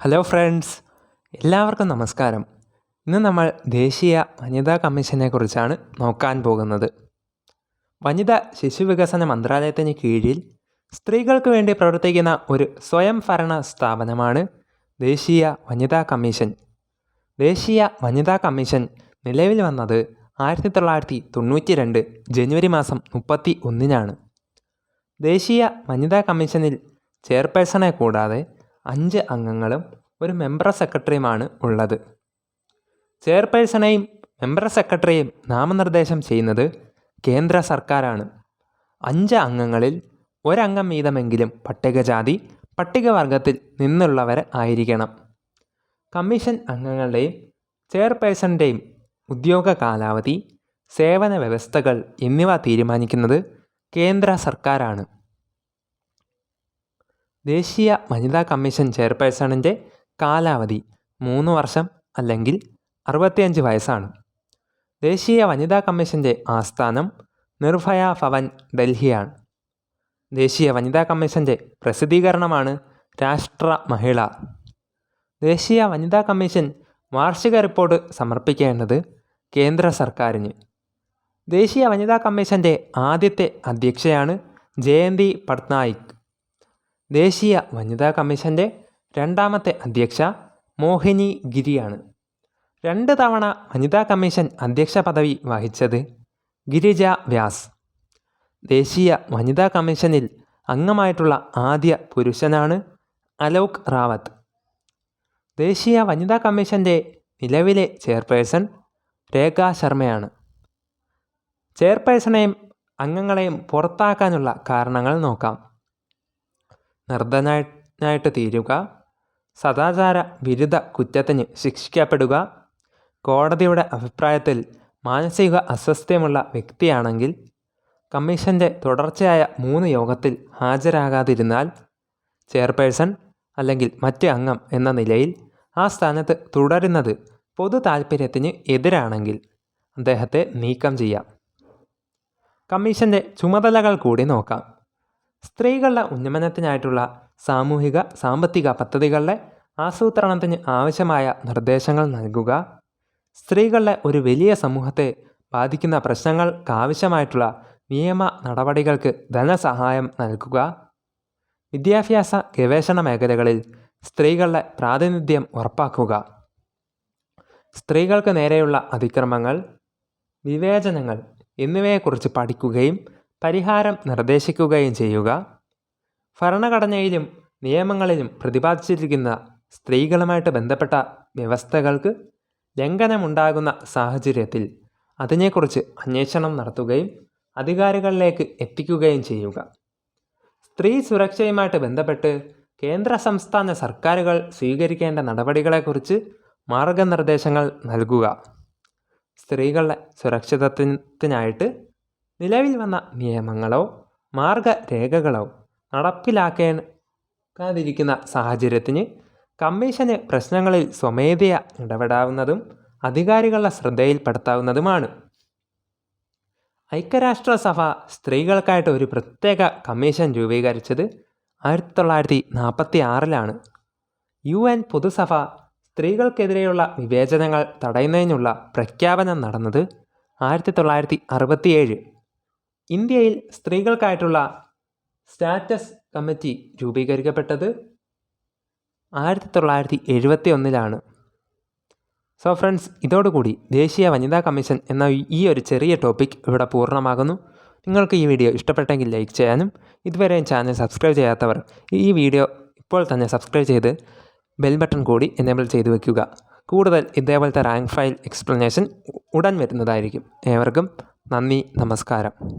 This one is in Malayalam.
ഹലോ ഫ്രണ്ട്സ് എല്ലാവർക്കും നമസ്കാരം. ഇന്ന് നമ്മൾ ദേശീയ വനിതാ കമ്മീഷനെ കുറിച്ചാണ് നോക്കാൻ പോകുന്നത്. വനിതാ ശിശുവികസന മന്ത്രാലയത്തിന് കീഴിൽ സ്ത്രീകൾക്ക് വേണ്ടി പ്രവർത്തിക്കുന്ന ഒരു സ്വയംഭരണ സ്ഥാപനമാണ് ദേശീയ വനിതാ കമ്മീഷൻ. ദേശീയ വനിതാ കമ്മീഷൻ നിലവിൽ വന്നത് ആയിരത്തി തൊള്ളായിരത്തി തൊണ്ണൂറ്റി രണ്ട് ജനുവരി മാസം മുപ്പത്തി ഒന്നിനാണ് ദേശീയ വനിതാ കമ്മീഷനിൽ ചെയർപേഴ്സണെ കൂടാതെ അഞ്ച് അംഗങ്ങളും ഒരു മെമ്പർ സെക്രട്ടറിയുമാണ് ഉള്ളത്. ചെയർപേഴ്സണെയും മെമ്പർ സെക്രട്ടറിയും നാമനിർദ്ദേശം ചെയ്യുന്നത് കേന്ദ്ര സർക്കാരാണ്. അഞ്ച് അംഗങ്ങളിൽ ഒരംഗം വീതമെങ്കിലും പട്ടികജാതി പട്ടികവർഗത്തിൽ നിന്നുള്ളവർ ആയിരിക്കണം. കമ്മീഷൻ അംഗങ്ങളുടെയും ചെയർപേഴ്സണിന്റെയും ഉദ്യോഗ കാലാവധി സേവന വ്യവസ്ഥകൾ എന്നിവ തീരുമാനിക്കുന്നത് കേന്ദ്ര സർക്കാരാണ്. ദേശീയ വനിതാ കമ്മീഷൻ ചെയർപേഴ്സണിന്റെ കാലാവധി മൂന്ന് വർഷം അല്ലെങ്കിൽ അറുപത്തിയഞ്ച് വയസ്സാണ്. ദേശീയ വനിതാ കമ്മീഷന്റെ ആസ്ഥാനം നിർഭയ ഭവൻ ഡൽഹിയാണ്. ദേശീയ വനിതാ കമ്മീഷന്റെ പ്രസിദ്ധീകരണമാണ് രാഷ്ട്ര മഹിള. ദേശീയ വനിതാ കമ്മീഷൻ വാർഷിക റിപ്പോർട്ട് സമർപ്പിക്കേണ്ടത് കേന്ദ്ര സർക്കാരിന്. ദേശീയ വനിതാ കമ്മീഷന്റെ ആദ്യത്തെ അധ്യക്ഷയാണ് ജയന്തി പട്നായിക്. ദേശീയ വനിതാ കമ്മീഷന്റെ രണ്ടാമത്തെ അധ്യക്ഷ മോഹിനി ഗിരിയാണ്. രണ്ട് തവണ വനിതാ കമ്മീഷൻ അധ്യക്ഷ പദവി വഹിച്ചത് ഗിരിജ വ്യാസ്. ദേശീയ വനിതാ കമ്മീഷനിൽ അംഗമായിട്ടുള്ള ആദ്യ പുരുഷനാണ് അലോക് റാവത്ത്. ദേശീയ വനിതാ കമ്മീഷന്റെ നിലവിലെ ചെയർപേഴ്സൺ രേഖ ശർമ്മയാണ്. ചെയർപേഴ്സണെയും അംഗങ്ങളെയും പുറത്താക്കാനുള്ള കാരണങ്ങൾ നോക്കാം. നിർദ്ധനായിട്ട് തീരുക. സദാചാര വിരുദ്ധ കുറ്റത്തിന് ശിക്ഷിക്കപ്പെടുക. കോടതിയുടെ അഭിപ്രായത്തിൽ മാനസിക അസ്വസ്ഥ്യമുള്ള വ്യക്തിയാണെങ്കിൽ കമ്മീഷന്റെ തുടർച്ചയായ മൂന്ന് യോഗത്തിൽ ഹാജരാകാതിരുന്നാൽ ചെയർപേഴ്സൺ അല്ലെങ്കിൽ മറ്റ് അംഗം എന്ന നിലയിൽ ആ സ്ഥാനത്ത് തുടരുന്നത് പൊതു താൽപ്പര്യത്തിന് എതിരാണെങ്കിൽ അദ്ദേഹത്തെ നീക്കം ചെയ്യാം. കമ്മീഷന്റെ ചുമതലകൾ കൂടി നോക്കാം. സ്ത്രീകളുടെ ഉന്നമനത്തിനായിട്ടുള്ള സാമൂഹിക സാമ്പത്തിക പദ്ധതികളുടെ ആസൂത്രണത്തിന് ആവശ്യമായ നിർദ്ദേശങ്ങൾ നൽകുക. സ്ത്രീകളുടെ ഒരു വലിയ സമൂഹത്തെ ബാധിക്കുന്ന പ്രശ്നങ്ങൾക്കാവശ്യമായിട്ടുള്ള നിയമ നടപടികൾക്ക് ധനസഹായം നൽകുക. വിദ്യാഭ്യാസ ഗവേഷണ മേഖലകളിൽ സ്ത്രീകളുടെ പ്രാതിനിധ്യം ഉറപ്പാക്കുക. സ്ത്രീകൾക്ക് നേരെയുള്ള അതിക്രമങ്ങൾ വിവേചനങ്ങൾ എന്നിവയെക്കുറിച്ച് പഠിക്കുകയും പരിഹാരം നിർദ്ദേശിക്കുകയും ചെയ്യുക. ഭരണഘടനയിലും നിയമങ്ങളിലും പ്രതിപാദിച്ചിരിക്കുന്ന സ്ത്രീകളുമായിട്ട് ബന്ധപ്പെട്ട വ്യവസ്ഥകൾക്ക് ലംഘനമുണ്ടാകുന്ന സാഹചര്യത്തിൽ അതിനെക്കുറിച്ച് അന്വേഷണം നടത്തുകയും അധികാരികളിലേക്ക് എത്തിക്കുകയും ചെയ്യുക. സ്ത്രീ സുരക്ഷയുമായിട്ട് ബന്ധപ്പെട്ട് കേന്ദ്ര സംസ്ഥാന സർക്കാരുകൾ സ്വീകരിക്കേണ്ട നടപടികളെക്കുറിച്ച് മാർഗനിർദ്ദേശങ്ങൾ നൽകുക. സ്ത്രീകളുടെ സുരക്ഷിതത്വത്തിനായിട്ട് നിലവിൽ വന്ന നിയമങ്ങളോ മാർഗരേഖകളോ നടപ്പിലാക്കാതിരിക്കുന്ന സാഹചര്യത്തിന് കമ്മീഷന് പ്രശ്നങ്ങളിൽ സ്വമേധയ ഇടപെടാവുന്നതും അധികാരികളുടെ ശ്രദ്ധയിൽപ്പെടുത്താവുന്നതുമാണ്. ഐക്യരാഷ്ട്രസഭ സ്ത്രീകൾക്കായിട്ട് ഒരു പ്രത്യേക കമ്മീഷൻ രൂപീകരിച്ചത് ആയിരത്തി തൊള്ളായിരത്തി നാൽപ്പത്തി ആറിലാണ് യു എൻ പൊതുസഭ സ്ത്രീകൾക്കെതിരെയുള്ള വിവേചനങ്ങൾ തടയുന്നതിനുള്ള പ്രഖ്യാപനം നടന്നത് ആയിരത്തി തൊള്ളായിരത്തി അറുപത്തിയേഴ് ഇന്ത്യയിൽ സ്ത്രീകൾക്കായിട്ടുള്ള സ്റ്റാറ്റസ് കമ്മിറ്റി രൂപീകരിക്കപ്പെട്ടത് ആയിരത്തി തൊള്ളായിരത്തി എഴുപത്തി ഒന്നിലാണ് സോ ഫ്രണ്ട്സ് ഇതോടുകൂടി ദേശീയ വനിതാ കമ്മീഷൻ എന്ന ഈ ഒരു ചെറിയ ടോപ്പിക് ഇവിടെ പൂർണമാകുന്നു. നിങ്ങൾക്ക് ഈ വീഡിയോ ഇഷ്ടപ്പെട്ടെങ്കിൽ ലൈക്ക് ചെയ്യാനും ഇതുവരെയും ചാനൽ സബ്സ്ക്രൈബ് ചെയ്യാത്തവർ ഈ വീഡിയോ ഇപ്പോൾ തന്നെ സബ്സ്ക്രൈബ് ചെയ്ത് ബെൽ ബട്ടൺ കൂടി എനേബിൾ ചെയ്തു വയ്ക്കുക കൂടുതൽ ഇതേപോലത്തെ റാങ്ക് ഫയൽ എക്സ്പ്ലനേഷൻ ഉടൻ വരുന്നതായിരിക്കും. ഏവർക്കും നന്ദി നമസ്കാരം.